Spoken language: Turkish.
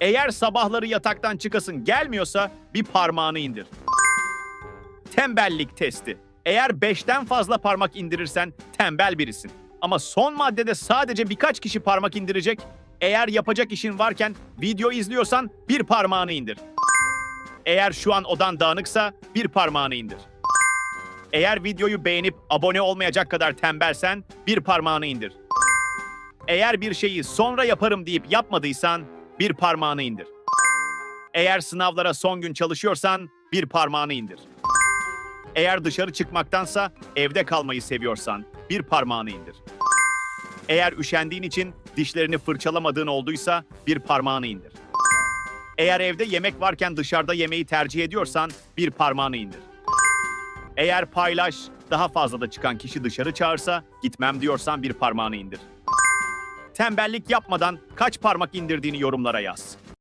Eğer sabahları yataktan çıkasın gelmiyorsa bir parmağını indir. Tembellik testi. Eğer 5'ten fazla parmak indirirsen tembel birisin. Ama son maddede sadece birkaç kişi parmak indirecek. Eğer yapacak işin varken video izliyorsan bir parmağını indir. Eğer şu an odan dağınıksa bir parmağını indir. Eğer videoyu beğenip abone olmayacak kadar tembelsen bir parmağını indir. Eğer bir şeyi sonra yaparım deyip yapmadıysan bir parmağını indir. Eğer sınavlara son gün çalışıyorsan bir parmağını indir. Eğer dışarı çıkmaktansa evde kalmayı seviyorsan bir parmağını indir. Eğer üşendiğin için dişlerini fırçalamadığın olduysa bir parmağını indir. Eğer evde yemek varken dışarıda yemeği tercih ediyorsan bir parmağını indir. Eğer paylaş, daha fazla da çıkan kişi dışarı çağırsa gitmem diyorsan bir parmağını indir. Tembellik yapmadan kaç parmak indirdiğini yorumlara yaz.